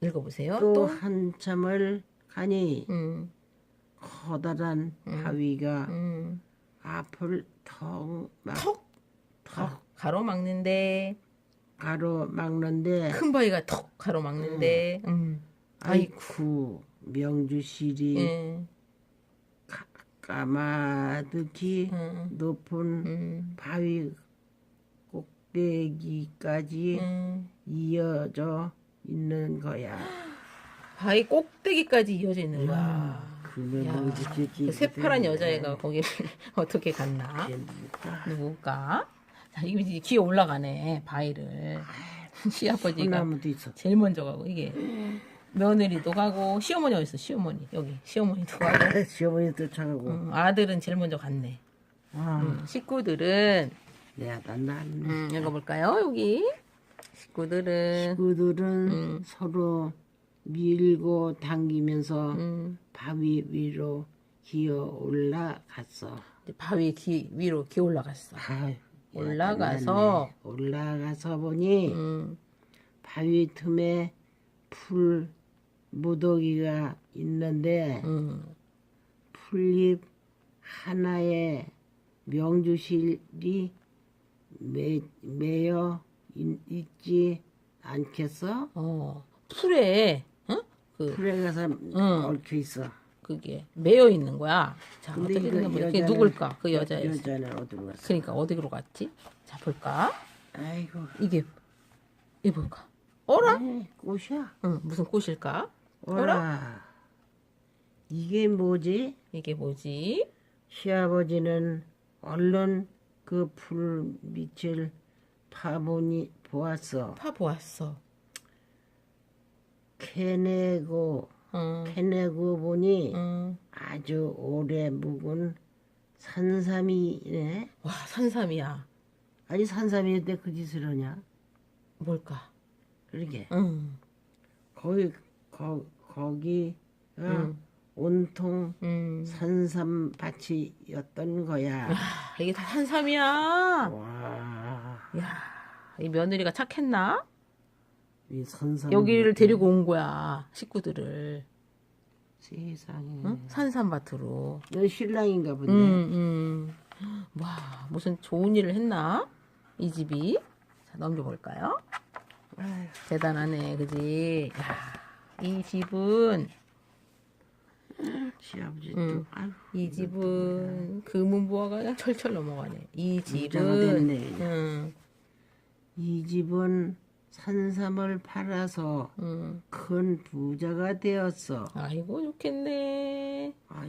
읽어보세요. 또 또, 한참을 가니 음, 커다란 바위가 음, 앞을 턱 막 턱? 가, 가로막는데. 가로막는데. 큰 바위가 턱 가로막는데, 음, 아이쿠 명주실이 예, 까마득히 음, 높은 음, 바위 꼭대기까지 음. 이어져 있는 거야. 바위 꼭대기까지 이어져 있는 거야. 야, 뭐 이제 그 새파란 여자애가 거기를 어떻게 갔나? 누가 누굴까? 자, 이게 이제 기어 올라가네, 바위를. 시아버지가 소나무도 있어. 제일 먼저 가고, 이게. 며느리도 가고, 시어머니 어딨어, 시어머니. 여기, 시어머니도 가고. 시어머니 쫓아가고. 음, 아들은 제일 먼저 갔네. 아, 음, 식구들은, 내가 난난. 음, 읽어볼까요, 여기? 식구들은, 친구들은 음. 서로 밀고 당기면서 음, 바위 위로 기어 올라갔어. 바위 기, 위로 기어 올라갔어. 아유, 올라가서, 올라가서 보니 음, 바위 틈에 풀 무더기가 있는데 음, 풀잎 하나에 명주실이 매, 매여 있, 있지 않겠어? 어, 풀에, 응? 그, 풀에 가서 얽혀 있어. 그게 매여 있는 거야. 자, 근데 어떻게 이거. 그게 여자는- 누굴까? 그 여- 여자의. 여자는 어디로 갔어? 그러니까 어디로 갔지? 자, 볼까? 아이고, 이게 이게 뭘까? 어라? 에이, 꽃이야. 응, 무슨 꽃일까? 어라. 이게 뭐지? 이게 뭐지? 시아버지는 얼른 그 풀 밑을 파보니 보았어. 파 보았어. 캐내고 응, 캐내고 보니 응. 아주 오래 묵은 산삼이네. 와, 산삼이야. 아니 산삼인데 그 짓을 하냐? 뭘까? 그러게. 응, 거기 거, 거기가 응. 온통 응. 산삼밭이었던 거야. 아, 이게 다 산삼이야. 와, 야, 이 며느리가 착했나? 이 여기를 데리고 온 거야, 식구들을. 세상에. 응? 산삼밭으로. 너 신랑인가 본데. 음, 음. 와, 무슨 좋은 일을 했나? 이 집이. 자, 넘겨볼까요? 아휴, 대단하네, 그지? 야, 이 집은, 시아버지도 응. 아휴, 이 집은 금은보화가 그냥 철철 넘어가네. 이 집은. 응, 이 집은 산삼을 팔아서 응. 큰 부자가 되었어. 아이고, 좋겠네. 아,